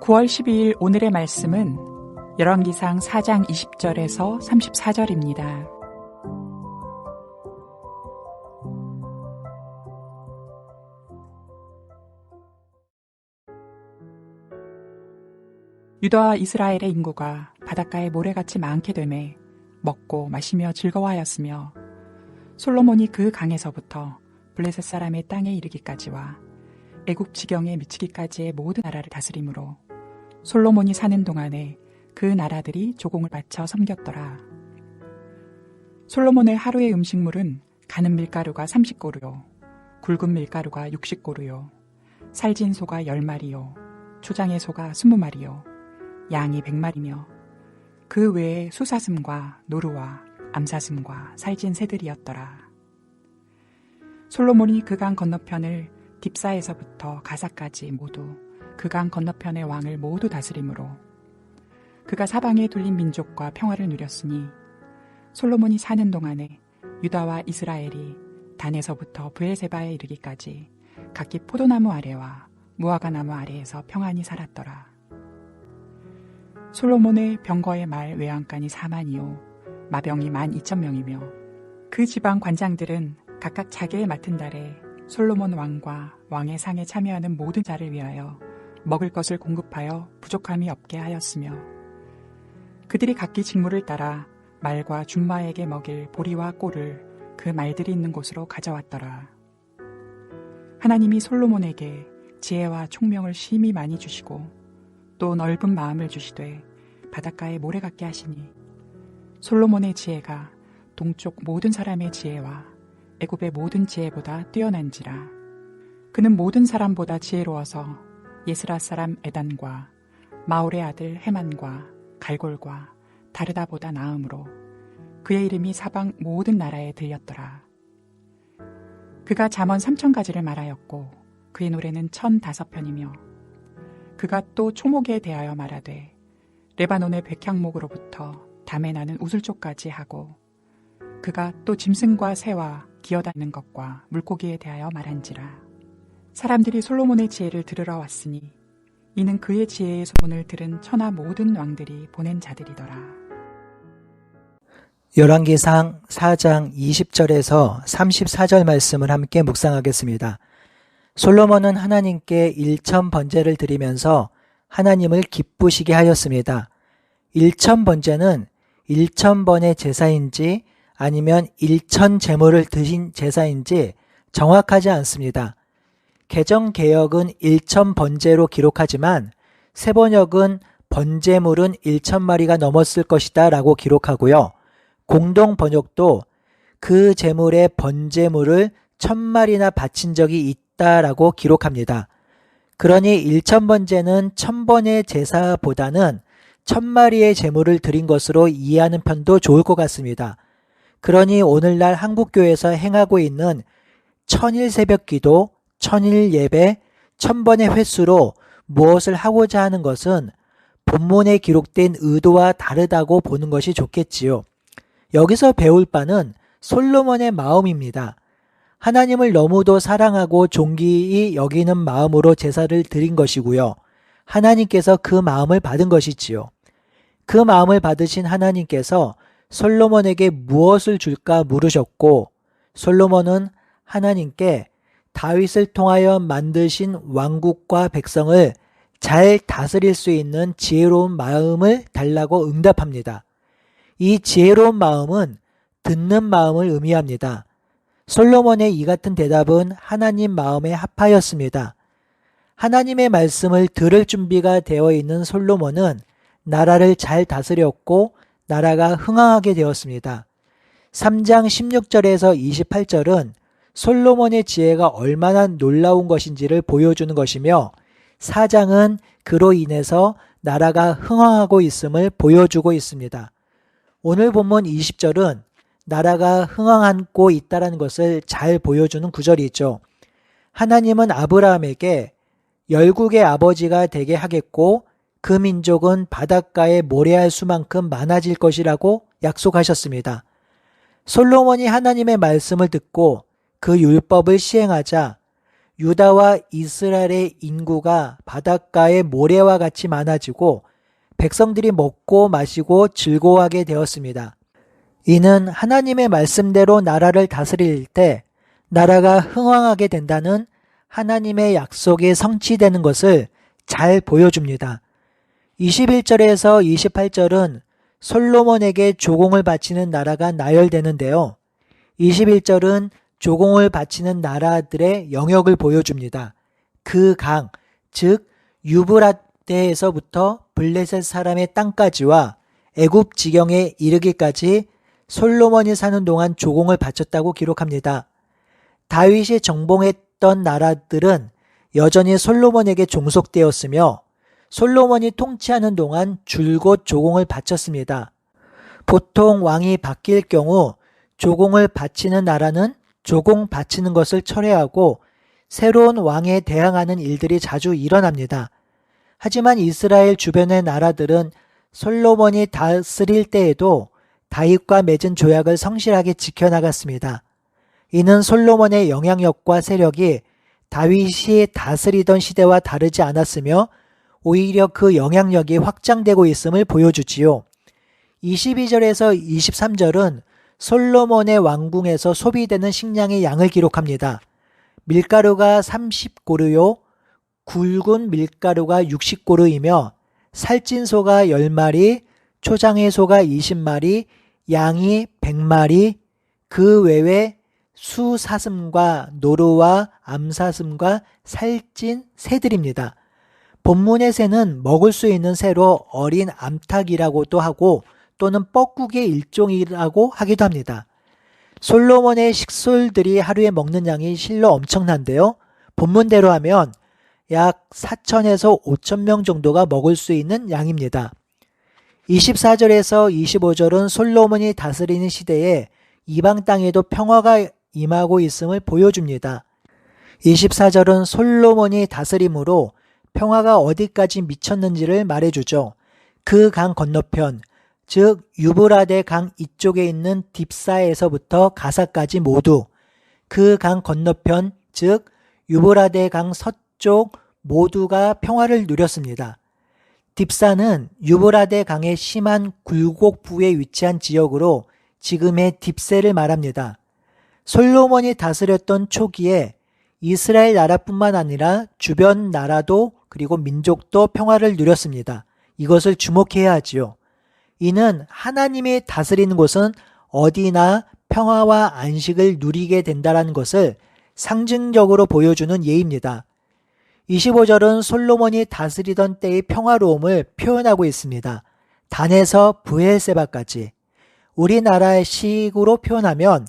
9월 12일 오늘의 말씀은 열왕기상 4장 20절에서 34절입니다. 유다와 이스라엘의 인구가 바닷가에 모래같이 많게 되매 먹고 마시며 즐거워하였으며 솔로몬이 그 강에서부터 블레셋 사람의 땅에 이르기까지와 애굽 지경에 미치기까지의 모든 나라를 다스림으로 솔로몬이 사는 동안에 그 나라들이 조공을 바쳐 섬겼더라. 솔로몬의 하루의 음식물은 가는 밀가루가 30고루요, 굵은 밀가루가 60고루요, 살진 소가 10마리요, 초장의 소가 20마리요, 양이 100마리며 그 외에 수사슴과 노루와 암사슴과 살진 새들이었더라. 솔로몬이 그강 건너편을 딥사에서부터 가사까지 모두 그강 건너편의 왕을 모두 다스림으로 그가 사방에 둘린 민족과 평화를 누렸으니 솔로몬이 사는 동안에 유다와 이스라엘이 단에서부터 브에세바에 이르기까지 각기 포도나무 아래와 무화과 나무 아래에서 평안히 살았더라. 솔로몬의 병거의 말 외양간이 4만이요 마병이 1만 2천 명이며 그 지방 관장들은 각각 자기의 맡은 달에 솔로몬 왕과 왕의 상에 참여하는 모든 자를 위하여 먹을 것을 공급하여 부족함이 없게 하였으며 그들이 각기 직무를 따라 말과 준마에게 먹일 보리와 꼴을 그 말들이 있는 곳으로 가져왔더라. 하나님이 솔로몬에게 지혜와 총명을 심히 많이 주시고 또 넓은 마음을 주시되 바닷가에 모래 같게 하시니 솔로몬의 지혜가 동쪽 모든 사람의 지혜와 애굽의 모든 지혜보다 뛰어난지라 그는 모든 사람보다 지혜로워서 예스라 사람 에단과 마올의 아들 헤만과 갈골과 다르다보다 나음으로 그의 이름이 사방 모든 나라에 들렸더라. 그가 잠언 삼천 가지를 말하였고 그의 노래는 천 다섯 편이며 그가 또 초목에 대하여 말하되 레바논의 백향목으로부터 담에 나는 우슬초까지 하고 그가 또 짐승과 새와 기어다니는 것과 물고기에 대하여 말한지라 사람들이 솔로몬의 지혜를 들으러 왔으니 이는 그의 지혜의 소문을 들은 천하 모든 왕들이 보낸 자들이더라. 열왕기상 4장 20절에서 34절 말씀을 함께 묵상하겠습니다. 솔로몬은 하나님께 일천 번제를 드리면서 하나님을 기쁘시게 하였습니다. 일천 번제는 일천 번의 제사인지 아니면 일천 제물을 드신 제사인지 정확하지 않습니다. 개정 개혁은 일천 번제로 기록하지만 세번역은 번제물은 일천 마리가 넘었을 것이다 라고 기록하고요. 공동 번역도 그 제물의 번제물을 천 마리나 바친 적이 있다 했다라고 기록합니다. 그러니 1천 번제는 천 번의 제사보다는 천 마리의 제물을 드린 것으로 이해하는 편도 좋을 것 같습니다. 그러니 오늘날 한국교회에서 행하고 있는 천일 새벽 기도, 천일 예배, 천번의 횟수로 무엇을 하고자 하는 것은 본문에 기록된 의도와 다르다고 보는 것이 좋겠지요. 여기서 배울 바는 솔로몬의 마음입니다. 하나님을 너무도 사랑하고 존귀히 여기는 마음으로 제사를 드린 것이고요. 하나님께서 그 마음을 받은 것이지요. 그 마음을 받으신 하나님께서 솔로몬에게 무엇을 줄까 물으셨고 솔로몬은 하나님께 다윗을 통하여 만드신 왕국과 백성을 잘 다스릴 수 있는 지혜로운 마음을 달라고 응답합니다. 이 지혜로운 마음은 듣는 마음을 의미합니다. 솔로몬의 이 같은 대답은 하나님 마음에 합하였습니다. 하나님의 말씀을 들을 준비가 되어 있는 솔로몬은 나라를 잘 다스렸고 나라가 흥황하게 되었습니다. 3장 16절에서 28절은 솔로몬의 지혜가 얼마나 놀라운 것인지를 보여주는 것이며 4장은 그로 인해서 나라가 흥황하고 있음을 보여주고 있습니다. 오늘 본문 20절은 나라가 흥황하고 있다는 것을 잘 보여주는 구절이 있죠. 하나님은 아브라함에게 열국의 아버지가 되게 하겠고 그 민족은 바닷가에 모래알 수만큼 많아질 것이라고 약속하셨습니다. 솔로몬이 하나님의 말씀을 듣고 그 율법을 시행하자 유다와 이스라엘의 인구가 바닷가의 모래와 같이 많아지고 백성들이 먹고 마시고 즐거워하게 되었습니다. 이는 하나님의 말씀대로 나라를 다스릴 때 나라가 흥왕하게 된다는 하나님의 약속이 성취되는 것을 잘 보여줍니다. 21절에서 28절은 솔로몬에게 조공을 바치는 나라가 나열되는데요. 21절은 조공을 바치는 나라들의 영역을 보여줍니다. 그 강, 즉 유브라데에서부터 블레셋 사람의 땅까지와 애굽 지경에 이르기까지 솔로몬이 사는 동안 조공을 바쳤다고 기록합니다. 다윗이 정봉했던 나라들은 여전히 솔로몬에게 종속되었으며 솔로몬이 통치하는 동안 줄곧 조공을 바쳤습니다. 보통 왕이 바뀔 경우 조공을 바치는 나라는 조공 바치는 것을 철회하고 새로운 왕에 대항하는 일들이 자주 일어납니다. 하지만 이스라엘 주변의 나라들은 솔로몬이 다스릴 때에도 다윗과 맺은 조약을 성실하게 지켜나갔습니다. 이는 솔로몬의 영향력과 세력이 다윗이 다스리던 시대와 다르지 않았으며 오히려 그 영향력이 확장되고 있음을 보여주지요. 22절에서 23절은 솔로몬의 왕궁에서 소비되는 식량의 양을 기록합니다. 밀가루가 30고르요, 굵은 밀가루가 60고르이며 살찐 소가 10마리, 초장의 소가 20마리, 양이 100마리, 그 외에 수사슴과 노루와 암사슴과 살찐 새들입니다. 본문의 새는 먹을 수 있는 새로 어린 암탉이라고도 하고 또는 뻐국의 일종이라고 하기도 합니다. 솔로몬의 식솔들이 하루에 먹는 양이 실로 엄청난데요. 본문대로 하면 약 4천에서 5천 명 정도가 먹을 수 있는 양입니다. 24절에서 25절은 솔로몬이 다스리는 시대에 이방 땅에도 평화가 임하고 있음을 보여줍니다. 24절은 솔로몬이 다스림으로 평화가 어디까지 미쳤는지를 말해주죠. 그 강 건너편, 즉 유브라데 강 이쪽에 있는 딥사에서부터 가사까지 모두 그 강 건너편, 즉 유브라데 강 서쪽 모두가 평화를 누렸습니다. 딥사는 유브라데 강의 심한 굴곡부에 위치한 지역으로 지금의 딥세를 말합니다. 솔로몬이 다스렸던 초기에 이스라엘 나라뿐만 아니라 주변 나라도 그리고 민족도 평화를 누렸습니다. 이것을 주목해야 하지요. 이는 하나님이 다스리는 곳은 어디나 평화와 안식을 누리게 된다는 것을 상징적으로 보여주는 예입니다. 25절은 솔로몬이 다스리던 때의 평화로움을 표현하고 있습니다. 단에서 부엘세바까지 우리나라의 식으로 표현하면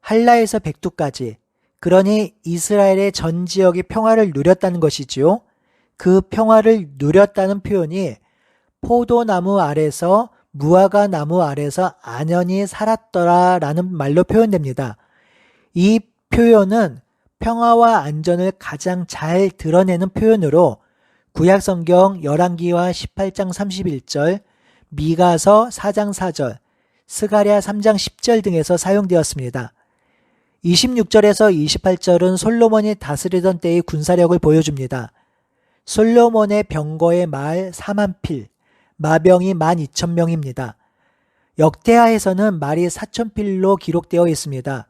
한라에서 백두까지 그러니 이스라엘의 전 지역이 평화를 누렸다는 것이지요. 그 평화를 누렸다는 표현이 포도나무 아래서 무화과 나무 아래서 안연히 살았더라 라는 말로 표현됩니다. 이 표현은 평화와 안전을 가장 잘 드러내는 표현으로 구약성경 11기와 18장 31절, 미가서 4장 4절, 스가랴 3장 10절 등에서 사용되었습니다. 26절에서 28절은 솔로몬이 다스리던 때의 군사력을 보여줍니다. 솔로몬의 병거의 말 4만 필, 마병이 1만 2천 명입니다. 역대하에서는 말이 4천 필로 기록되어 있습니다.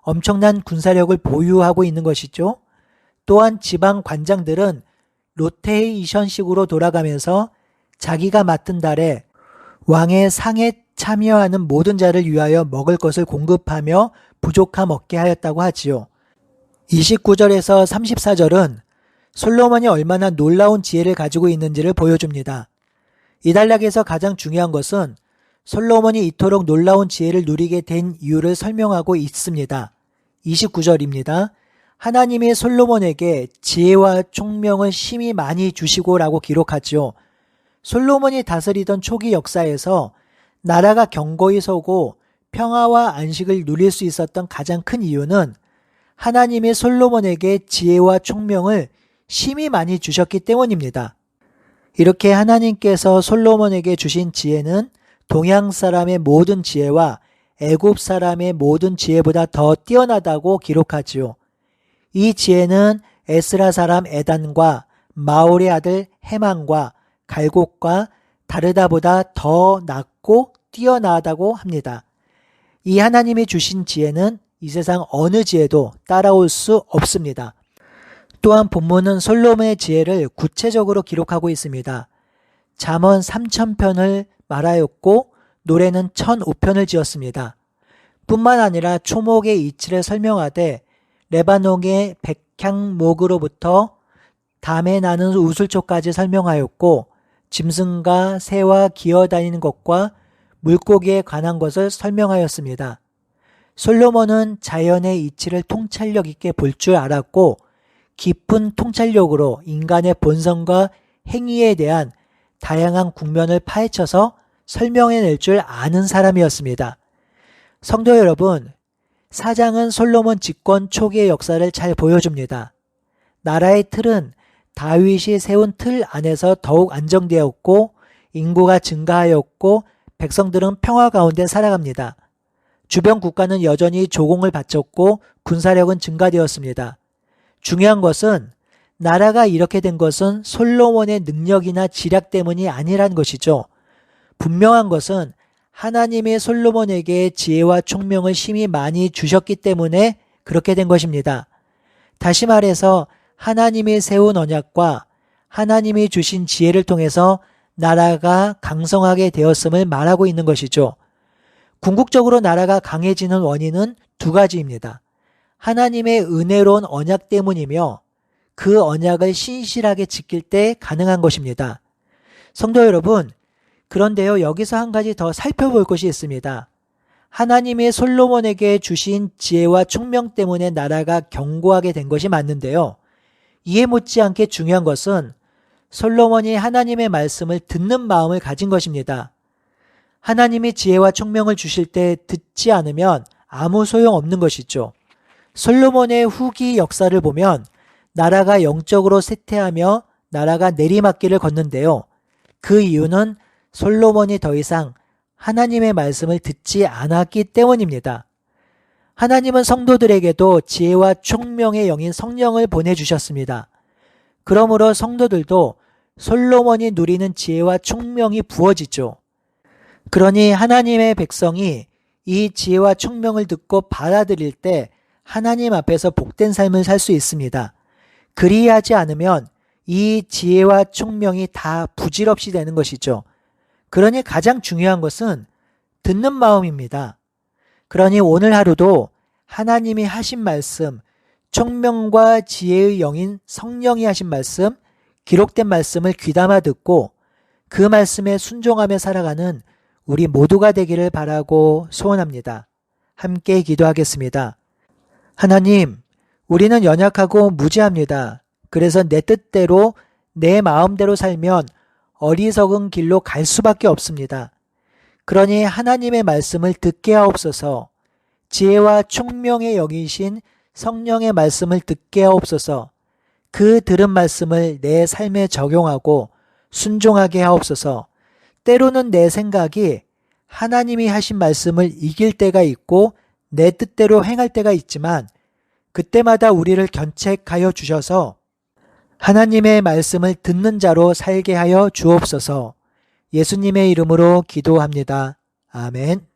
엄청난 군사력을 보유하고 있는 것이죠. 또한 지방 관장들은 로테이션식으로 돌아가면서 자기가 맡은 달에 왕의 상에 참여하는 모든 자를 위하여 먹을 것을 공급하며 부족함 없게 하였다고 하지요. 29절에서 34절은 솔로몬이 얼마나 놀라운 지혜를 가지고 있는지를 보여줍니다. 이 단락에서 가장 중요한 것은 솔로몬이 이토록 놀라운 지혜를 누리게 된 이유를 설명하고 있습니다. 29절입니다. 하나님이 솔로몬에게 지혜와 총명을 심히 많이 주시고 라고 기록하지요. 솔로몬이 다스리던 초기 역사에서 나라가 경고히 서고 평화와 안식을 누릴 수 있었던 가장 큰 이유는 하나님이 솔로몬에게 지혜와 총명을 심히 많이 주셨기 때문입니다. 이렇게 하나님께서 솔로몬에게 주신 지혜는 동양 사람의 모든 지혜와 애굽 사람의 모든 지혜보다 더 뛰어나다고 기록하지요. 이 지혜는 에스라 사람 에단과 마올의 아들 헤만과 갈곡과 다르다보다 더 낫고 뛰어나다고 합니다. 이 하나님이 주신 지혜는 이 세상 어느 지혜도 따라올 수 없습니다. 또한 본문은 솔로몬의 지혜를 구체적으로 기록하고 있습니다. 잠언 3천편을 말하였고 노래는 1005편을 지었습니다. 뿐만 아니라 초목의 이치를 설명하되 레바논의 백향목으로부터 담에 나는 우슬초까지 설명하였고 짐승과 새와 기어 다니는 것과 물고기에 관한 것을 설명하였습니다. 솔로몬은 자연의 이치를 통찰력 있게 볼 줄 알았고 깊은 통찰력으로 인간의 본성과 행위에 대한 다양한 국면을 파헤쳐서 설명해낼 줄 아는 사람이었습니다. 성도 여러분, 사장은 솔로몬 집권 초기의 역사를 잘 보여줍니다. 나라의 틀은 다윗이 세운 틀 안에서 더욱 안정되었고 인구가 증가하였고 백성들은 평화 가운데 살아갑니다. 주변 국가는 여전히 조공을 바쳤고 군사력은 증가되었습니다. 중요한 것은 나라가 이렇게 된 것은 솔로몬의 능력이나 지략 때문이 아니란 것이죠. 분명한 것은 하나님의 솔로몬에게 지혜와 총명을 심히 많이 주셨기 때문에 그렇게 된 것입니다. 다시 말해서 하나님이 세운 언약과 하나님이 주신 지혜를 통해서 나라가 강성하게 되었음을 말하고 있는 것이죠. 궁극적으로 나라가 강해지는 원인은 두 가지입니다. 하나님의 은혜로운 언약 때문이며 그 언약을 신실하게 지킬 때 가능한 것입니다. 성도 여러분, 그런데요, 여기서 한 가지 더 살펴볼 것이 있습니다. 하나님의 솔로몬에게 주신 지혜와 총명 때문에 나라가 견고하게 된 것이 맞는데요. 이해 못지않게 중요한 것은 솔로몬이 하나님의 말씀을 듣는 마음을 가진 것입니다. 하나님이 지혜와 총명을 주실 때 듣지 않으면 아무 소용 없는 것이죠. 솔로몬의 후기 역사를 보면 나라가 영적으로 쇠퇴하며 나라가 내리막길을 걷는데요. 그 이유는 솔로몬이 더 이상 하나님의 말씀을 듣지 않았기 때문입니다. 하나님은 성도들에게도 지혜와 총명의 영인 성령을 보내주셨습니다. 그러므로 성도들도 솔로몬이 누리는 지혜와 총명이 부어지죠. 그러니 하나님의 백성이 이 지혜와 총명을 듣고 받아들일 때 하나님 앞에서 복된 삶을 살 수 있습니다. 그리하지 않으면 이 지혜와 총명이 다 부질없이 되는 것이죠. 그러니 가장 중요한 것은 듣는 마음입니다. 그러니 오늘 하루도 하나님이 하신 말씀, 총명과 지혜의 영인 성령이 하신 말씀, 기록된 말씀을 귀담아 듣고 그 말씀에 순종하며 살아가는 우리 모두가 되기를 바라고 소원합니다. 함께 기도하겠습니다. 하나님, 우리는 연약하고 무지합니다. 그래서 내 뜻대로 내 마음대로 살면 어리석은 길로 갈 수밖에 없습니다. 그러니 하나님의 말씀을 듣게 하옵소서 지혜와 총명의 영이신 성령의 말씀을 듣게 하옵소서 그 들은 말씀을 내 삶에 적용하고 순종하게 하옵소서 때로는 내 생각이 하나님이 하신 말씀을 이길 때가 있고 내 뜻대로 행할 때가 있지만 그때마다 우리를 견책하여 주셔서 하나님의 말씀을 듣는 자로 살게 하여 주옵소서 예수님의 이름으로 기도합니다. 아멘.